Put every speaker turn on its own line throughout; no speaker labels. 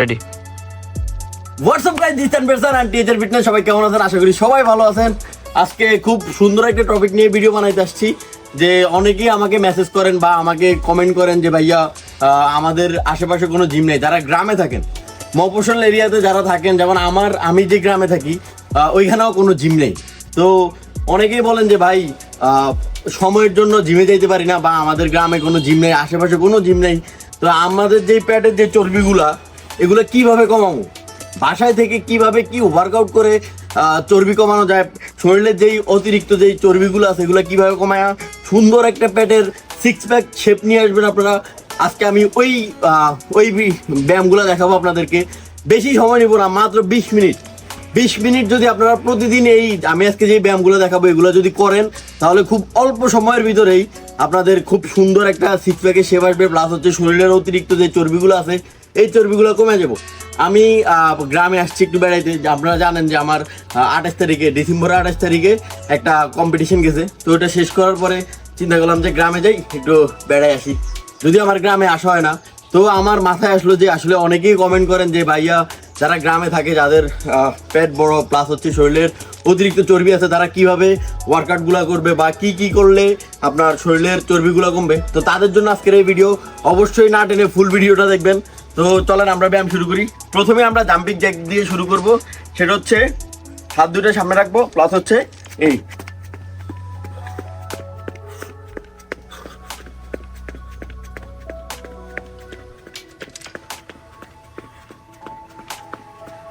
Ready
WhatsApp guys দিচ্ছেন বেরসান আর টিএচআর fitness সবাই কেমন আছেন? আশা করি সবাই ভালো আছেন। আজকে খুব সুন্দর একটা টপিক নিয়ে ভিডিও বানাইতে আসছি, যে অনেকেই আমাকে মেসেজ করেন বা আমাকে কমেন্ট করেন যে, ভাইয়া আমাদের আশেপাশে কোনো জিম নেই। যারা গ্রামে থাকেন মফসল এরিয়াতে যারা থাকেন, যেমন আমার, আমি যে গ্রামে থাকি ওইখানেও কোনো জিম নেই। তো অনেকেই বলেন যে, ভাই সময়ের জন্য জিমে যেতে পারি না বা আমাদের গ্রামে কোনো জিম নেই, আশেপাশে কোনো জিম নেই। তো আমাদের যে প্যাটের যে চর্বিগুলা এগুলো কীভাবে কমাবো? বাসায় থেকে কীভাবে কি ওয়ার্কআউট করে চর্বি কমানো যায়? শরীরের যেই অতিরিক্ত যেই চর্বিগুলো আছে, এগুলো কীভাবে কমায়? সুন্দর একটা পেটের সিক্স প্যাক শেপ নিয়ে আসবেন আপনারা। আজকে আমি ওই ওই ব্যায়ামগুলো দেখাবো আপনাদেরকে। বেশি সময় নেব না, মাত্র বিশ মিনিট। বিশ মিনিট যদি আপনারা প্রতিদিন এই, আমি আজকে যে ব্যায়ামগুলো দেখাবো, এগুলো যদি করেন, তাহলে খুব অল্প সময়ের ভিতরেই আপনাদের খুব সুন্দর একটা সিক্স প্যাকের শেপ আসবে। প্লাস হচ্ছে শরীরের অতিরিক্ত যে চর্বিগুলো আছে এই চর্বিগুলো কমে যাব। আমি গ্রামে আসছি একটু বেড়াইতে। আপনারা জানেন যে আমার আঠাশ তারিখে, ডিসেম্বরের আঠাশ তারিখে একটা কম্পিটিশন গেছে। তো ওটা শেষ করার পরে চিন্তা করলাম যে গ্রামে যাই, একটু বেড়াই আসি। যদি আমার গ্রামে আসা হয় না, তো আমার মাথায় আসলো যে আসলে অনেকেই কমেন্ট করেন যে, ভাইয়া, যারা গ্রামে থাকে, যাদের পেট বড় প্লাস হচ্ছে শরীরের অতিরিক্ত চর্বি আছে, তারা কীভাবে ওয়ার্কআউটগুলো করবে বা কি কি করলে আপনার শরীরের চর্বিগুলো কমবে? তো তাদের জন্য আজকের এই ভিডিও অবশ্যই না টেনে ফুল ভিডিওটা দেখবেন। তো চলেন আমরা ব্যায়াম শুরু করি। প্রথমে আমরা জাম্পিং জ্যাক দিয়ে শুরু করব। সেটা হচ্ছে হাত দুটো সামনে রাখব প্লাস হচ্ছে এই।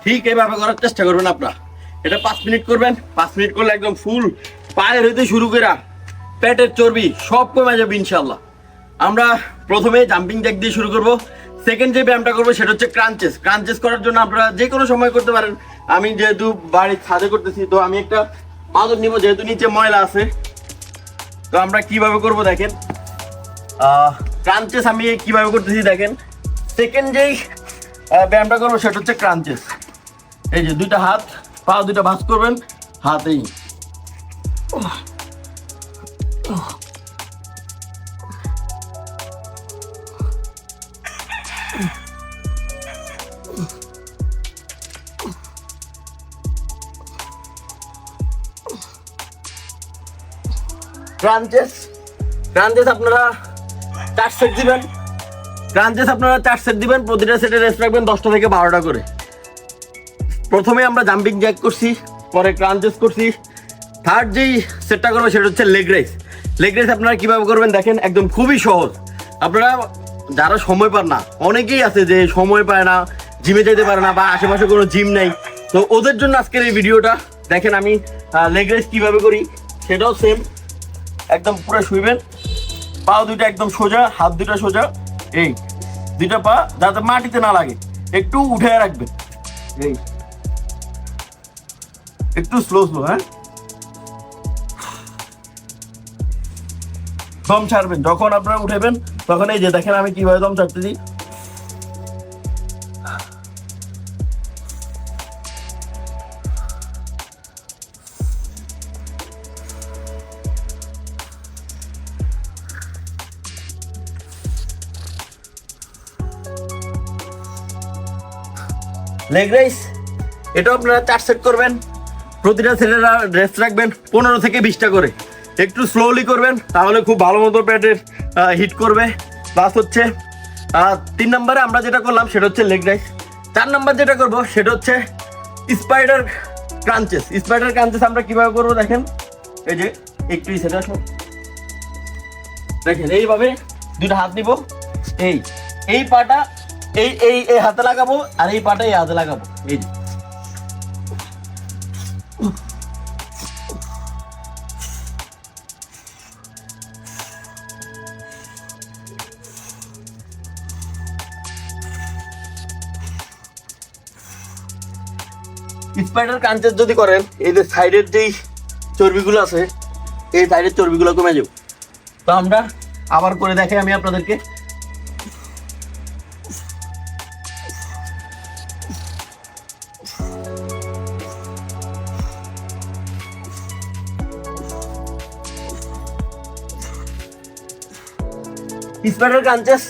ঠিক এইভাবে করার চেষ্টা করবেন আপনারা। এটা পাঁচ মিনিট করবেন। পাঁচ মিনিট করলে একদম ফুল পায়ের হইতে শুরু করে পেটের চর্বি সব কমে যাবে ইনশাল্লাহ আমরা প্রথমে জাম্পিং জ্যাক দিয়ে শুরু করব। সেকেন্ড যে ব্যায়ামটা করব সেটা হচ্ছে ক্রাঞ্চেস ক্রাঞ্চেস করার জন্য আপনারা যে কোনো সময় করতে পারেন। আমি যেহেতু বাড়ির ছাদে করতেছি, তো আমি একটা মাদক নিব, যেহেতু নিচে ময়লা আছে। তো আমরা কীভাবে করব দেখেন? ক্রাঞ্চেস আমি কীভাবে করতেছি দেখেন। সেকেন্ড যেই ব্যায়ামটা করব সেটা হচ্ছে ক্রাঞ্চেস এই যে দুইটা হাত, পা দুইটা ভাঁজ করবেন হাতেই ক্রাঞ্চেস ক্রাঞ্চেস আপনারা চার সেট দিবেন। ক্রাঞ্চেস আপনারা চার সেট দিবেন, প্রতিটা সেটে রেস্ট রাখবেন দশটা থেকে বারোটা করে। প্রথমে আমরা জাম্পিং জ্যাক করছি, পরে ক্রাঞ্চেস করছি। থার্ড যেই সেটটা করব সেটা হচ্ছে লেগ রাইস লেগ রাইস আপনারা কীভাবে করবেন দেখেন, একদম খুবই সহজ। আপনারা যারা সময় পান না, অনেকেই আছে যে সময় পায় না জিমে যেতে পারে না বা আশেপাশে কোনো জিম নেই। তো ওদের জন্য আজকের এই ভিডিওটা দেখেন আমি লেগ রাইস কীভাবে করি, সেটাও সেম একদম পুরো শুইবেন। পা দুইটা একদম সোজা, হাত দুইটা সোজা। এই, দুইটা পা, যাতে মাটিতে না লাগে। একটু উঠে রাখবেন। এই, একটু স্লো স্লো হ্যাঁ? দম ছাড়বেন। যখন আপনারা উঠেবেন, তখন এই যে দেখেন আমি কীভাবে দম ছাড়তেছি। লেগ রাইস এটাও আপনারা চার সেট করবেন। প্রতিটা সেটের রেস্ট রাখবেন পনেরো থেকে বিশটা করে। একটু স্লোলি করবেন, তাহলে খুব ভালো মতো পেটের হিট করবে। প্লাস হচ্ছে তিন নম্বরে আমরা যেটা করলাম, সেটা হচ্ছে লেগ রাইস চার নম্বর যেটা করব, সেটা হচ্ছে স্পাইডার ক্রাঞ্চেস স্পাইডার ক্রাঞ্চেস আমরা কীভাবে করব দেখেন? এই যে, একটু সেটা দেখেন, এইভাবে দুটো হাত নিব। এই এই পাটা এই এই এই হাতে লাগাবো আর এই পাটা এই হাতে লাগাবো। এই। স্পাইডার কাঞ্চেস যদি করেন, এই যে সাইডের যেই চর্বিগুলো আছে, এই সাইডের চর্বিগুলো কমে যাবে। তো আমরা আবার করে দেখে আমি আপনাদেরকে। স্পাইডার কাঞ্চেস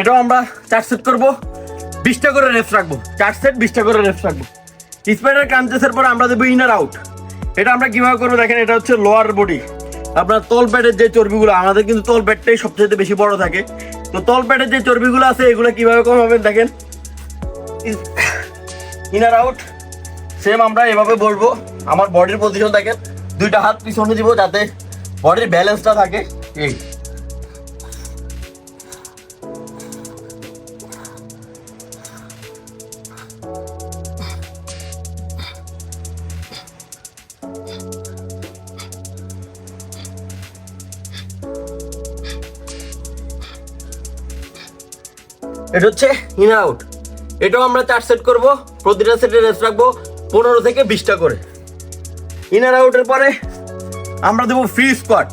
এটাও আমরা চার সেট করব। বিশটা করে রেস্ট রাখব। চার সেট, বিশটা করে রেস্ট রাখব। স্পাইডার ক্রাঞ্চেসের পর আমরা দেবো ইনার আউট এটা আমরা কীভাবে করব দেখেন, এটা হচ্ছে লোয়ার বডি আপনার তল প্যাডের যে চর্বিগুলো, আমাদের কিন্তু তল প্যাডটাই সবচেয়ে বেশি বড় থাকে। তো তল প্যাডের যে চর্বিগুলো আছে, এগুলো কীভাবে কমাবেন দেখেন। ইনার আউট সেম আমরা এভাবে বলব। আমার বডির পজিশন দেখেন, দুইটা হাত পিছনে দিব যাতে বডির ব্যালেন্সটা থাকে। এই। এটা হচ্ছে ইন আউট এটাও আমরা চার সেট করব, প্রতিটা সেটে রেস্ট রাখব পনেরো থেকে বিশটা করে। ইনার আউটের পরে আমরা দেবো ফ্রি স্কোয়াট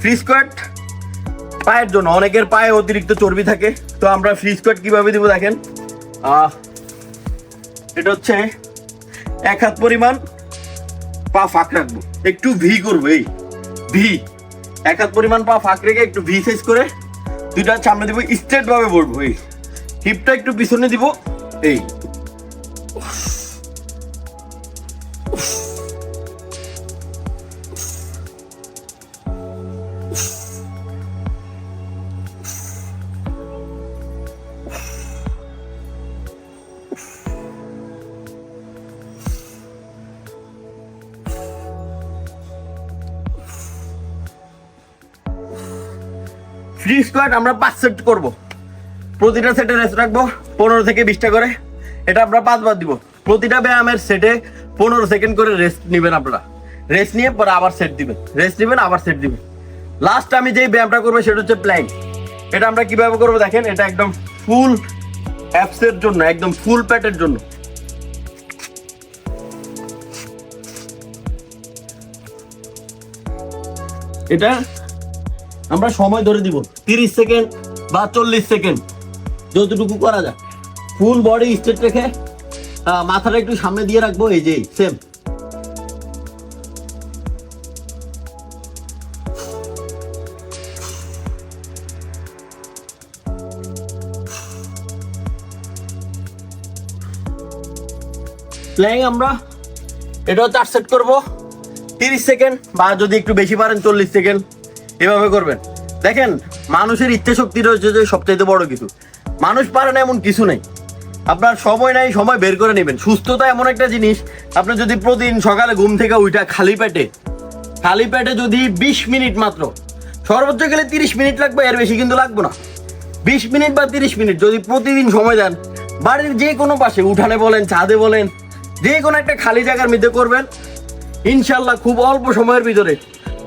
ফ্রি স্কোয়াট পায়ের জন্য, অনেকের পায়ে অতিরিক্ত চর্বি থাকে, তো আমরা ফ্রি স্কোয়াট কীভাবে দেবো দেখেন? এটা হচ্ছে এক হাত পরিমাণ পা ফাঁক রাখব। একটু ভি করব, এই, ভি। এক হাত পরিমাণ পা ফাঁক রেখে একটু ভি সাইজ করে দুইটা সামনে দিব স্ট্রেট ভাবে বলব এই। হিপটা একটু পিছনে দিব এই। ফ্রি স্কোয়াট আমরা পাঁচ সেট করব। প্রতিটা সেটে রেস্ট রাখব, পনেরো থেকে বিশটা করে। এটা আমরা পাঁচবার দিব। প্রতিটা ব্যায়ামের সেটে পনেরো সেকেন্ড করে রেস্ট নেবেন আপনারা। রেস্ট নিয়ে পরে আবার সেট দিবেন। রেস্ট নেবেন, আবার সেট দিবেন। লাস্ট আমি যেই ব্যায়ামটা করব সেটা হচ্ছে প্ল্যাঙ্ক এটা আমরা কীভাবে করব দেখেন, এটা একদম ফুল অ্যাপসের জন্য, একদম ফুল প্যাটের জন্য। এটা আমরা সময় ধরে দিব। তিরিশ সেকেন্ড বা চল্লিশ সেকেন্ড। যতটুকু করা যায়। ফুল বডি স্ট্রেট রেখে মাথাটা একটু সামনে দিয়ে রাখব, এই যে সেম প্লেয়িং আমরা এটাও চার সেট করব। তিরিশ সেকেন্ড বা যদি একটু বেশি পারেন, চল্লিশ সেকেন্ড। এভাবে করবেন। দেখেন, মানুষের ইচ্ছে শক্তি রয়েছে যে সবচাইতে বড় কিছু। মানুষ পারে না এমন কিছু নেই। আপনার সময় নাই, সময় বের করে নেবেন। সুস্থতা এমন একটা জিনিস, আপনি যদি প্রতিদিন সকালে ঘুম থেকে উইটা খালি পেটে খালি পেটে যদি বিশ মিনিট মাত্র, সর্বোচ্চ গেলে তিরিশ মিনিট লাগবে, এর বেশি কিন্তু লাগবে না। বিশ মিনিট বা তিরিশ মিনিট যদি প্রতিদিন সময় দেন, বাড়ির যে কোনো পাশে, উঠানে বলেন, ছাদে বলেন, যে কোনো একটা খালি জায়গার মধ্যে করবেন, ইনশাল্লাহ খুব অল্প সময়ের ভিতরে,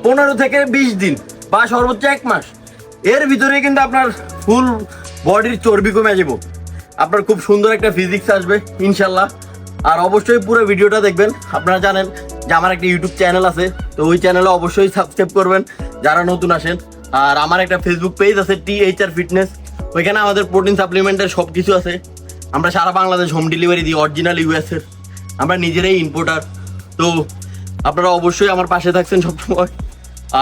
পনেরো থেকে বিশ দিন বা সর্বোচ্চ এক মাস। এর ভিতরে কিন্তু আপনার ফুল বডির চর্বি কমে যাব আপনার খুব সুন্দর একটা ফিজিক্স আসবে, ইনশাল্লাহ। আর অবশ্যই পুরো ভিডিওটা দেখবেন। আপনারা জানেন যে আমার একটা ইউটিউব চ্যানেল আছে, তো ওই চ্যানেলে অবশ্যই সাবস্ক্রাইব করবেন যারা নতুন আসেন। আর আমার একটা ফেসবুক পেজ আছে টি এইচ আর ফিটনেস ওইখানে আমাদের প্রোটিন সাপ্লিমেন্টের সব কিছু আছে। আমরা সারা বাংলাদেশ হোম ডেলিভারি দিই অরিজিনাল ইউএস এর। আমরা নিজেরাই ইম্পোর্টার তো আপনারা অবশ্যই আমার পাশে থাকছেন সবসময়।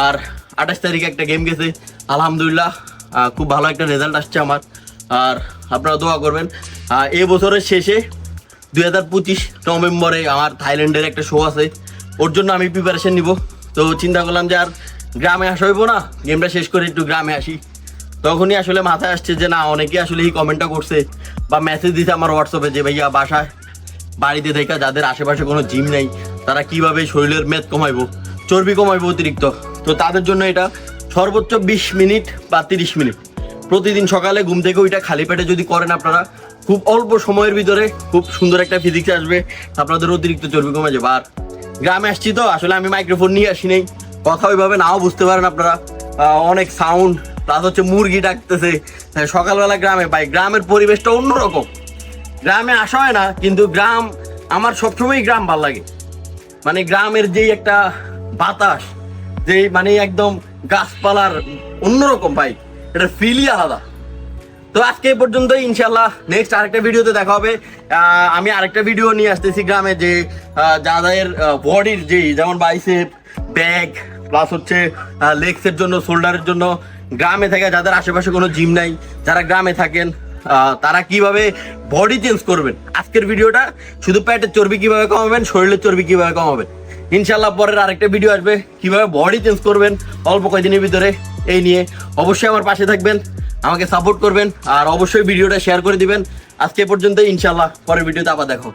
আর আঠাশ তারিখে একটা গেম গেছে। আলহামদুলিল্লাহ খুব ভালো একটা রেজাল্ট আসছে আমার। আর আপনারা দোয়া করবেন। এই বছরের শেষে দুই হাজার পঁচিশ নভেম্বরে আমার থাইল্যান্ডের একটা শো আছে। ওর জন্য আমি প্রিপারেশন নিব। তো চিন্তা করলাম যে আর গ্রামে আসা হইব না? গেমটা শেষ করে একটু গ্রামে আসি। তখনই আসলে মাথায় আসছে যে না অনেকে আসলে এই কমেন্টটা করছে বা মেসেজ দিছে আমার হোয়াটসঅ্যাপে যে, ভাইয়া, বাসায়, বাড়িতে দেখা যাদের আশেপাশে কোনো জিম নেই, তারা কীভাবে শরীরের মেদ কমাইবো? চর্বি কমাইবো অতিরিক্ত। তো তাদের জন্য এটা সর্বোচ্চ বিশ মিনিট বা তিরিশ মিনিট। প্রতিদিন সকালে ঘুম থেকে ওইটা খালি পেটে যদি করেন আপনারা, খুব অল্প সময়ের ভিতরে খুব সুন্দর একটা ফিজিক্স আসবে, আপনাদের অতিরিক্ত চর্বি কমে যাবে। আর গ্রামে আসছি তো, আসলে আমি মাইক্রোফোন নিয়ে আসি নাই, কথা ওইভাবে নাও বুঝতে পারেন আপনারা। অনেক সাউন্ড প্লাস হচ্ছে মুরগি ডাকতেছে। সকালবেলা গ্রামে পাই গ্রামের পরিবেশটা অন্যরকম। গ্রামে আসা হয় না, কিন্তু গ্রাম, আমার সবসময় গ্রাম ভালো লাগে। মানে গ্রামের যেই একটা বাতাস যে মানে একদম গাছপালার অন্যরকম বাইক এটা ফিলই আলাদা। তো আজকে এই পর্যন্ত ইনশাল্লাহ নেক্সট আরেকটা ভিডিওতে দেখা হবে। আমি আরেকটা ভিডিও নিয়ে আসতেছি গ্রামে যে যাদের বডির যে যেমন বাইসেপ ব্যাগ প্লাস হচ্ছে লেগসের জন্য শোল্ডারের জন্য, গ্রামে থাকে যাদের আশেপাশে কোনো জিম নাই, যারা গ্রামে থাকেন তারা কীভাবে বডি চেঞ্জ করবেন? আজকের ভিডিওটা শুধু পেটের চর্বি কীভাবে কমাবেন, শরীরের চর্বি কীভাবে কমাবেন? ইনশাল্লাহ পরের আরেকটা ভিডিও আসবে। কীভাবে বডি চেঞ্জ করবেন অল্প কয়েকদিনের ভিতরে, এই নিয়ে অবশ্যই আমার পাশে থাকবেন, আমাকে সাপোর্ট করবেন, আর অবশ্যই ভিডিওটা শেয়ার করে দিবেন। আজকে পর্যন্ত ইনশাল্লাহ পরের ভিডিওতে আবার দেখো